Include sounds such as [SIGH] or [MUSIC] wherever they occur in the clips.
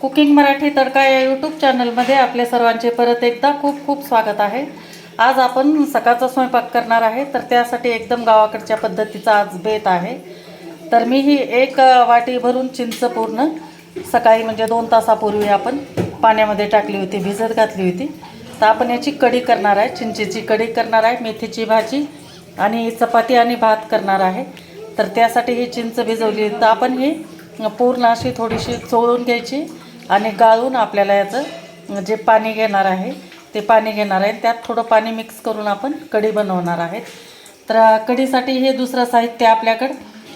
Cooking Marathi तडका या YouTube चॅनलमध्ये आपले सर्वांचे परत एकदा खूप खूप स्वागत आहे. आज आपण सकाळचा स्वयंपाक करणार आहे तर त्यासाठी एकदम गावाकडच्या पद्धतीचा आज बेत आहे. तर मी ही एक वाटी भरून चिंच पूर्ण सकाळी म्हणजे दोन तासापूर्वी आपण पाण्यामध्ये टाकली होती भिजत घातली होती. तर आपण याची कढी करणार आहे चिंचेची कढी करणार आहे मेथीची भाजी आणि चपाती आणि भात करणार आहे. तर त्यासाठी ही चिंच भिजवली. तर आपण ही पूर्ण अशी थोडीशी चोळून घ्यायची आणि गाळून आपल्याला याचं जे पाणी घेणार आहे ते पाणी घेणार आहे. त्यात थोडं पाणी मिक्स करून आपण कढी बनवणार आहेत तर कढीसाठी हे दुसरं साहित्य आपल्याकडं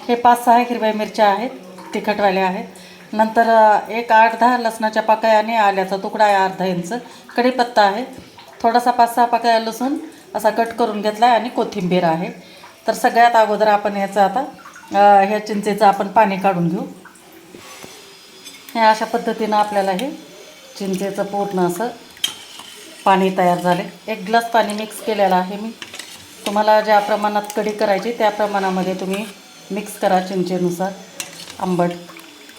हे पाच सहा हिरव्या मिरच्या आहेत तिखटवाल्या आहेत. नंतर एक आठ दहा लसणाच्या पाकळ्या आणि आल्याचा तुकडा आहे अर्धा इंच. कढीपत्ता आहे. थोडासा पाच सहा पाकळ्या लसूण असा कट करून घेतला आहे आणि कोथिंबीर आहे. तर सगळ्यात अगोदर आपण ह्याचं आता ह्या चिंचेचं आपण पाणी काढून घेऊ. हे अशा पद्धतीनं आपल्याला हे चिंचेचं पूर्ण असं पाणी तयार झाले. एक ग्लास पाणी मिक्स केलेलं आहे मी. तुम्हाला ज्या प्रमाणात कढी करायची त्या प्रमाणामध्ये तुम्ही मिक्स करा चिंचेनुसार आंबट.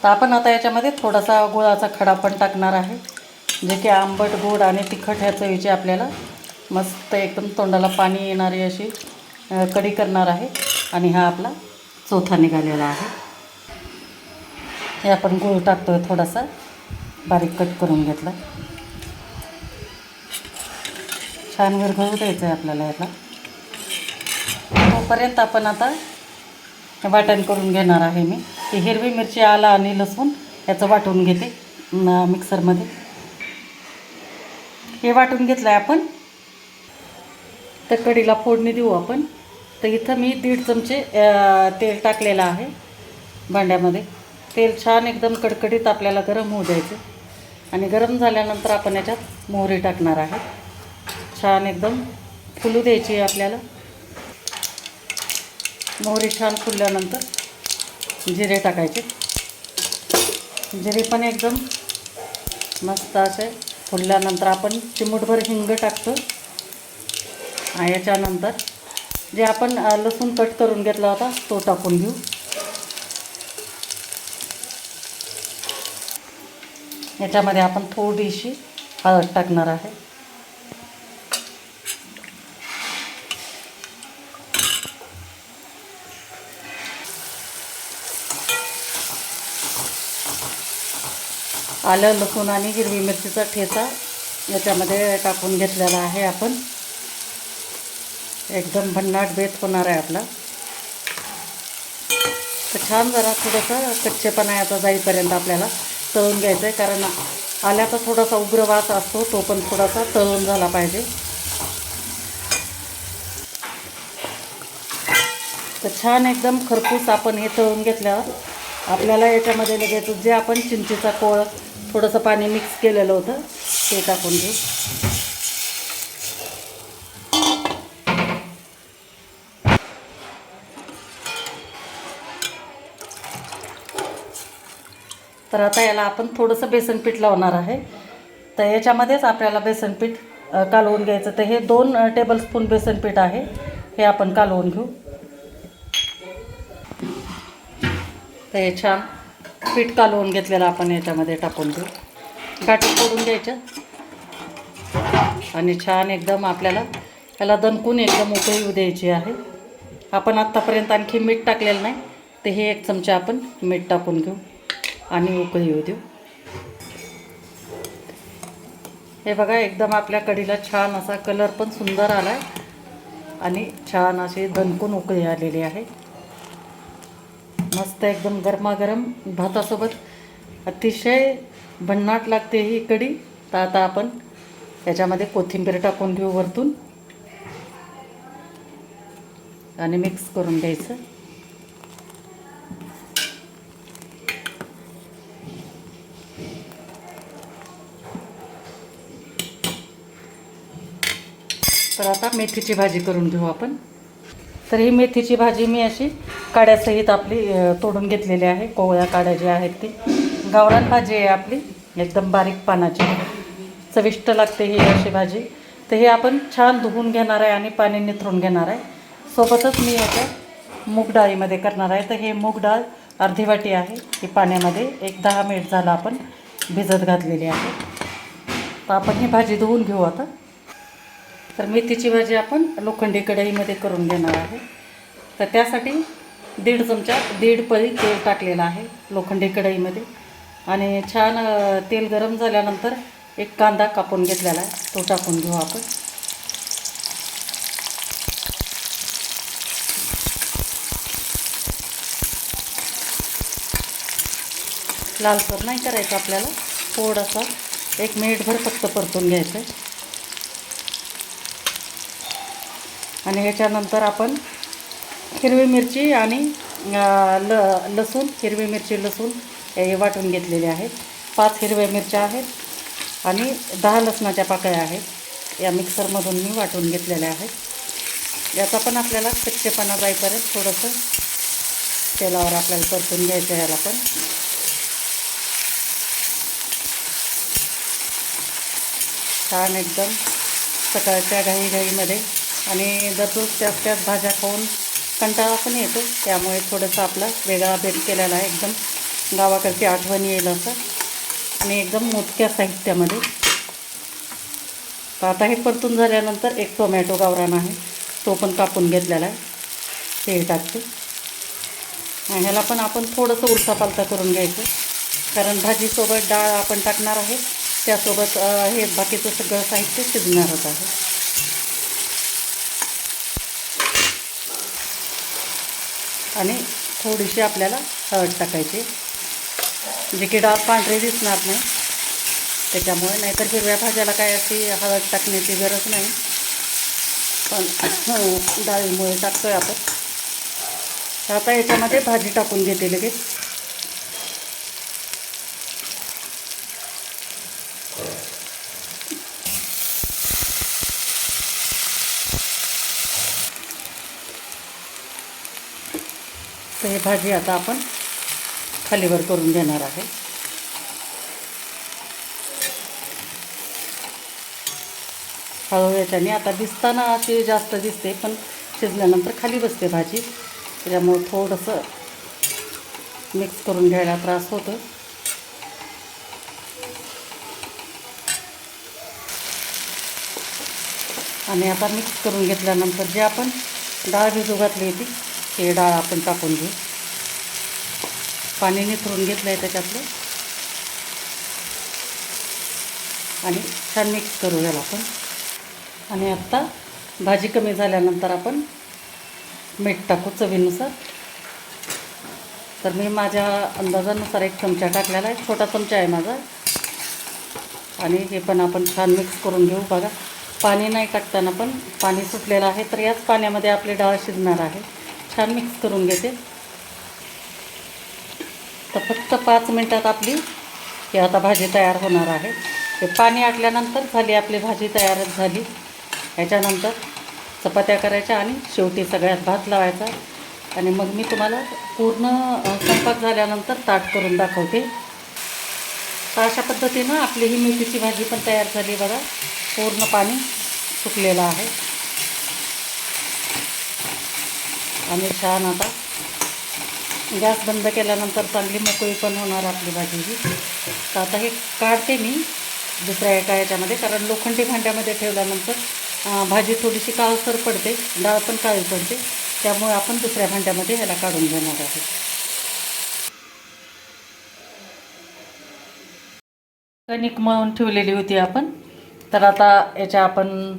तर आपण आता याच्यामध्ये थोडासा गुळाचा खडा पण टाकणार आहे. जे की आंबट गोड आणि तिखट ह्या चवीची आपल्याला मस्त एकदम तोंडाला पाणी येणारी अशी कढी करणार आहे. आणि हा आपला चौथा निघालेला आहे. हे आपण गूळ टाकतोय थोडासा. बारीक कट करून घेतला. छान विरघळू द्यायचं आहे आपल्याला याला. तोपर्यंत आपण आता वाटण करून घेणार आहे मी. ती हिरवी मिरची आला आणि लसूण याचं वाटून घेते मिक्सरमध्ये. हे वाटून घेतलं आहे आपण. तर कढीला फोडणी देऊ आपण. तर इथं मी दीड चमचे तेल टाकलेलं आहे भांड्यामध्ये. तेल छान एकदम कडकडीत आपल्याला गरम होऊ द्यायचं. आणि गरम झाल्यानंतर आपण याच्यात मोहरी टाकणार आहे. छान एकदम फुलू द्यायची आहे आपल्याला. मोहरी छान फुलल्यानंतर जिरे टाकायचे. जिरे पण एकदम मस्त असे फुलल्यानंतर आपण चिमूटभर हिंग टाकतो. याच्यानंतर जे आपण लसूण कट करून घेतला होता तो टाकून घेऊ. याच्यामध्ये आपण थोडीशी हळद टाकणार आहे. आलं लसूण आणि हिरवी मिरचीचा ठेचा याच्यामध्ये टाकून घेतलेला आहे आपण. एकदम भन्नाट बेत होणार आहे आपला. तर छान जरा थोडंसं कच्चेपणा याचा जाईपर्यंत आपल्याला. तळून घ्यायचं आहे कारण आल्याचा थोडासा उग्र वास असतो तो पण थोडासा तळून झाला पाहिजे. तर छान एकदम खरपूस आपण हे तळून घेतल्यावर आपल्याला याच्यामध्ये लगेच जे आपण चिंचेचा कोळ थोडंसं पाणी मिक्स केलेलं होतं ते टाकून घेऊ तर आता याला आपण थोडंसं बेसन पीठ लावणार आहे. तर याच्यामध्येच आपल्याला बेसन पीठ कालवून घ्यायचं. तर हे दोन टेबलस्पून बेसन पीठ आहे. हे आपण कालवून घेऊ. तर हे छान पीठ कालवून घेतलेलं आपण याच्यामध्ये टाकून घेऊ गाठी फोडून घ्यायचं. आणि छान एकदम आपल्याला याला दणकून एकदम उकळी येऊ द्यायची आहे. आपण आत्तापर्यंत आणखी मीठ टाकलेलं नाही. तर हे एक चमचा आपण मीठ टाकून घेऊ. आणि उकळी येऊ देऊ. हे बघा एकदम आपल्या कढीला छान असा कलर पण सुंदर आला आहे आणि छान अशी दणकून उकळी आलेली आहे. मस्त एकदम गरमागरम भातासोबत. अतिशय भन्नाट लागते ही कढी. तर आता आपण याच्यामध्ये कोथिंबीर टाकून घेऊ वरतून. आणि मिक्स करून घ्यायचं. तर आता मेथीची भाजी करून घेऊ आपण. तर ही मेथीची भाजी मी अशी काड्यासहित आपली तोडून घेतलेली आहे. कोवळ्या काड्या ज्या आहेत ती. गावरान भाजी आहे आपली. एकदम बारीक पानाची. चविष्ट लागते ही अशी भाजी. तर हे आपण छान धुवून घेणार आहे आणि पाणी निथरून घेणार आहे. सोबतच मी याच्या मूग डाळीमध्ये करणार आहे. तर हे मूग डाळ अर्धी वाटी आहे. ही पाण्यामध्ये एक दहा मिनिट झालं आपण भिजत घातलेली आहे. तर आपण ही भाजी धुवून घेऊ आता. तर मेथीची भाजी आपण लोखंडी कढईमध्ये करून घेणार आहे. तर त्यासाठी दीड चमचा दीड पळी तेल टाकलेलं आहे लोखंडी कढईमध्ये. आणि छान तेल गरम झाल्यानंतर एक कांदा कापून घेतलेला आहे. तो टाकून घेऊ आपण. लालसर नाही करायचं आपल्याला. थोडासा एक मिनिटभर फक्त परतून घ्यायचं आहे आणि ह्याच्यानंतर आपण हिरवी मिरची आणि ल लसूण हिरवी मिरची लसूण हे वाटून घेतलेले आहेत. पाच हिरव्या मिरच्या आहेत आणि दहा लसणाच्या पाकळ्या आहेत. या मिक्सरमधून मी वाटून घेतलेल्या आहेत. याचा पण आपल्याला कच्चेपणा जाईपर्यंत थोडंसं तेलावर आपल्याला परतून घ्यायचं याला पण. छान एकदम सकाळच्या घाईघाईमध्ये आणि दररोज त्याच त्याच भाज्या खाऊन कंटाळा पण येतो. त्यामुळे थोडंसं आपला वेगळा भेट केलेला आहे. एकदम गावाकडची आठवण येईल असं. आणि एकदम मोजक्या साहित्यामध्ये. तर आता हे परतून झाल्यानंतर एक टोमॅटो गावरान आहे. तो पण कापून घेतलेला आहे. ते टाकते. आणि ह्याला पण आपण थोडंसं उलटापालटा करून घ्यायचं. कारण भाजीसोबत डाळ आपण टाकणार आहे. त्यासोबत हे बाकीचं सगळं साहित्य शिजणारच आहे. आणि थोडीशी आपल्याला हळद टाकायची. म्हणजे जे की डाळ पांढरी दिसणार नाही. त्याच्यामुळे नाहीतर हिरव्या भाज्याला काय अशी हळद टाकण्याची गरज नाही. पण [CLEARS THROAT] डाळीमुळे आहे आपण. आता याच्यामध्ये भाजी टाकून घेते लगेच. भाजी आता आपण खालीवर करून घेणार आहे. हळूहळू याच्याने आता दिसताना अशी जास्त दिसते पण शिजल्यानंतर खाली बसते भाजी. त्याच्यामुळं थोडंसं मिक्स करून घ्यायला त्रास होतो आणि आता मिक्स करून घेतल्यानंतर जे आपण डाळ भिजू घातली होती ते डाळ आपण टाकून घेऊ. पाणी निथरून घेतलं आहे त्याच्यातलं. आणि छान मिक्स करू याला आपण. आणि आत्ता भाजी कमी झाल्यानंतर आपण मीठ टाकू चवीनुसार. तर मी माझ्या अंदाजानुसार एक चमचा टाकलेला आहे. छोटा चमचा आहे माझा. आणि हे पण आपण छान मिक्स करून घेऊ बघा. पाणी नाही टाकताना पण पाणी सुटलेलं आहे तर याच पाण्यामध्ये आपली डाळ शिजणार आहे. छान मिक्स करून घेते. तर फक्त पाच मिनटात आपली ही आता भाजी तयार होणार आहे. ते पाणी आटल्यानंतर झाली आपली भाजी तयारच झाली. ह्याच्यानंतर चपात्या करायच्या आणि शेवटी सगळ्यात भात लावायचा. आणि मग मी तुम्हाला पूर्ण स्वयंपाक झाल्यानंतर ताट करून दाखवते. तर अशा पद्धतीनं आपली ही मेथीची भाजी पण तयार झाली बघा. पूर्ण पाणी सुकलेलं आहे. आणि छान आता गॅस बंद केल्यानंतर चांगली मोकळी पण होणार आपली भाजी ही. तर आता हे काढते मी. दुसऱ्या एका याच्यामध्ये कारण लोखंडी भांड्यामध्ये ठेवल्यानंतर भाजी थोडीशी काळसर पडते डाळ पण काळी पडते. त्यामुळे आपण दुसऱ्या भांड्यामध्ये ह्याला काढून घेणार आहे कणिक मळून ठेवलेली होती आपण. तर आता याच्या आपण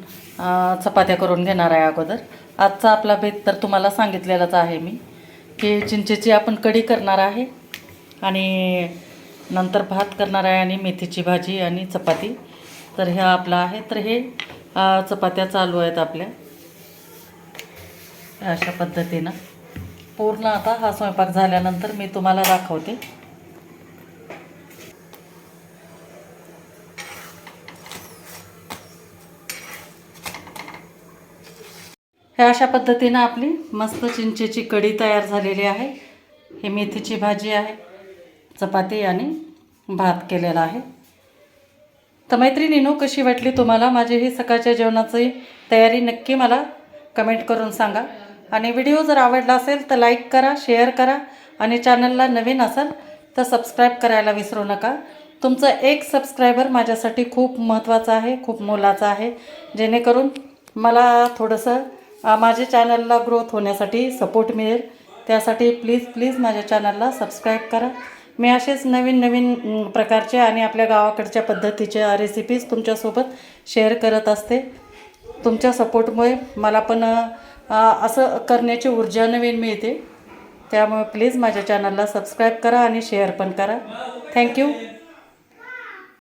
चपात्या करून घेणार आहे अगोदर. आजचा आपला भेद तर तुम्हाला सांगितलेलाच आहे मी. की चिंचेची आपण कढी करणार आहे आणि नंतर भात करणार आहे आणि मेथीची भाजी आणि चपाती. तर ह्या आपला आहे. तर हे चपात्या चालू आहेत आपल्या. अशा पद्धतीनं. पूर्ण आता हा स्वयंपाक झाल्यानंतर मी तुम्हाला दाखवते. हे अशा पद्धतीनं आपली मस्त चिंचेची कढी तयार झालेली आहे. ही मेथीची भाजी आहे. चपाती आणि भात केलेला आहे. तर मैत्रिणीनो कशी वाटली तुम्हाला माझी ही सकाळच्या जेवणाची तयारी? नक्की मला कमेंट करून सांगा. आणि व्हिडिओ जर आवडला असेल तर लाईक करा शेअर करा आणि चॅनलला नवीन असाल तर सबस्क्राईब करायला विसरू नका. तुमचं एक सबस्क्रायबर माझ्यासाठी खूप महत्त्वाचं आहे खूप मोलाचं आहे. जेणेकरून मला थोडंसं माझे चॅनलला ग्रोथ होण्यासाठी सपोर्ट मिळेल. त्यासाठी प्लीज प्लीज माझ्या चॅनलला सबस्क्राईब करा. मी असेच नवीन नवीन प्रकारचे आणि आपल्या गावाकडच्या पद्धतीच्या रेसिपीज तुमच्यासोबत शेअर करत असते. तुमच्या सपोर्टमुळे मला पण असं करण्याची ऊर्जा नवीन मिळते. त्यामुळे प्लीज माझ्या चॅनलला सबस्क्राईब करा आणि शेअर पण करा. थँक्यू